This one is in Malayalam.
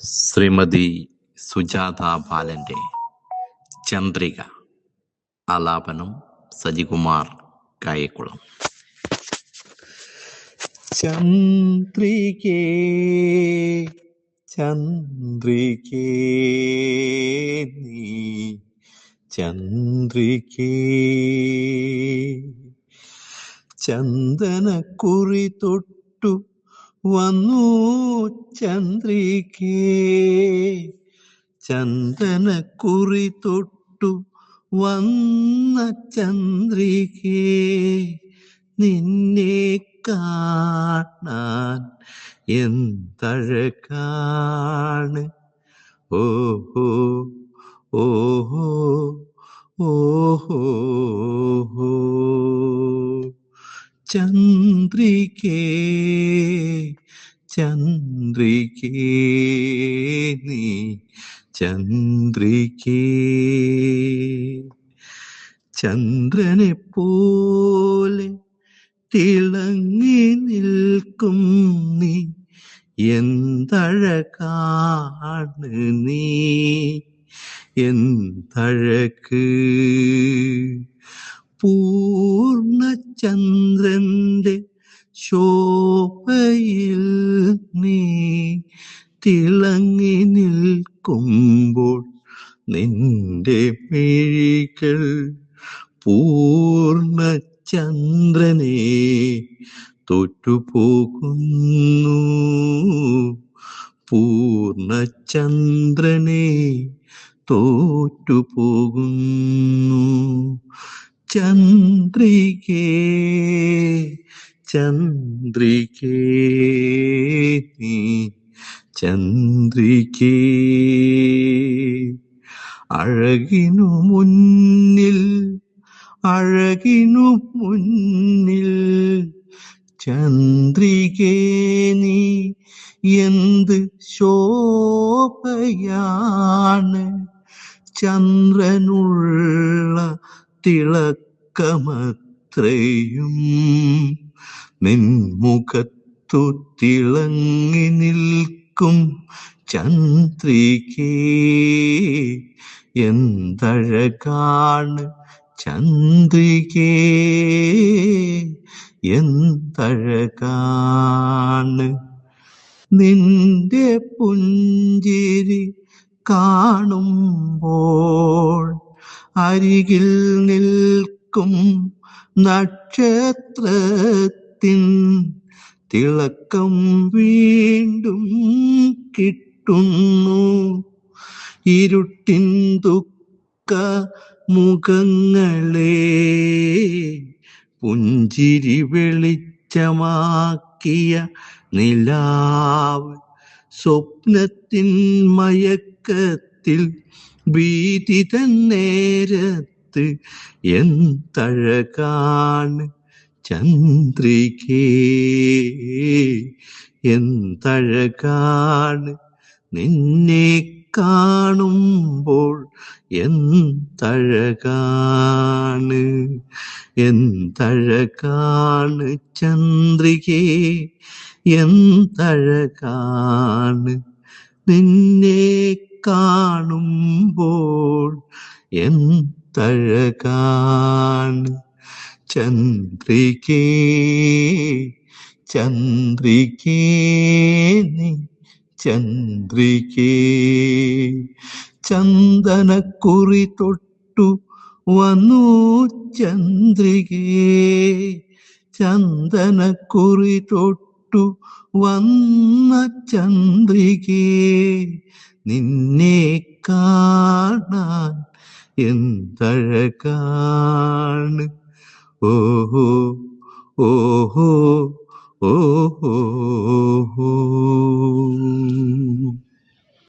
ശ്രീമതി സുജാത ബാലന്റെ ചന്ദ്രിക ആലാപനം സജികുമാർ കായക്കുളം ചന്ദ്രികേ ചന്ദ്രികേ നീ ചന്ദ്രികേ ചന്ദനക്കുറി തൊട്ടു വന്നു ചന്ദ്രികേ. ചന്ദനക്കുറി തൊട്ടു വന്ന ചന്ദ്രികേ. നിന്നെ കാണാൻ എന്തഴകാണ്? ഓഹോ ഓഹോ ഓഹോ ചന്ദ്രികേ ചന്ദ്രികേ നീ ചന്ദ്രികേ. ചന്ദ്രനെ പോലെ തിളങ്ങി നിൽക്കും നീ എന്തഴകാണ് നീ എന്തഴക്ക്? പൂർണചന്ദ്രന്റെ ശോഭയിൽ നീ തിളങ്ങി നിൽക്കുമ്പോൾ നിന്റെ മിഴികൾ പൂർണചന്ദ്രനെ പൂർണ ചന്ദ്രനെ തോറ്റുപോകുന്നു ചന്ദ്രികേ ചന്ദ്രികേ നീ ചന്ദ്രികേ. അഴകിനു മുന്നിൽ അഴകിനു മുന്നിൽ ചന്ദ്രികേ നീ എന്ത് ശോഭയാണ്? ചന്ദ്രനുള്ള തിളക്കമത്രയും നിൻമുഖത്തു തിളങ്ങി നിൽക്കും ചന്ദ്രികേ. എന്തഴകാണ് ചന്ദ്രികേ? എന്തഴകാണ് നിന്റെ പുഞ്ചിരി കാണുമ്പോൾ അരികിൽ നിൽക്കും നക്ഷത്രത്തിൻ തിളക്കം വീണ്ടും കിട്ടുന്നു. ഇരുട്ടിൻ ദുഃഖ മുഖങ്ങളെ പുഞ്ചിരി വെളിച്ചമാക്കിയ നിലാവ് സ്വപ്നത്തിൻ മയക്കത്തിൽ ഭീതി തന്നേരത്ത് എന്തഴകാണ് ചന്ദ്രികേ. എന്തഴകാണ് നിന്നെ കാണുമ്പോൾ എന്തഴകാണ് എന്തഴകാണ് ചന്ദ്രികേ. എന്തഴകാണ് നിന്നെ കാണുമ്പോൾ എന്തഴകാണ് ചന്ദ്രികേ ചന്ദ്രികേ നീ ചന്ദ്രികേ. ചന്ദനക്കുറി തൊട്ടു വന്നു ചന്ദ്രികേ ചന്ദനക്കുറി തൊട്ടു വന്ന ചന്ദ്രികേ നിന്നെ കാണാൻ എന്തഴകാണ്? ഓഹോ ഓഹോ ഓഹോ.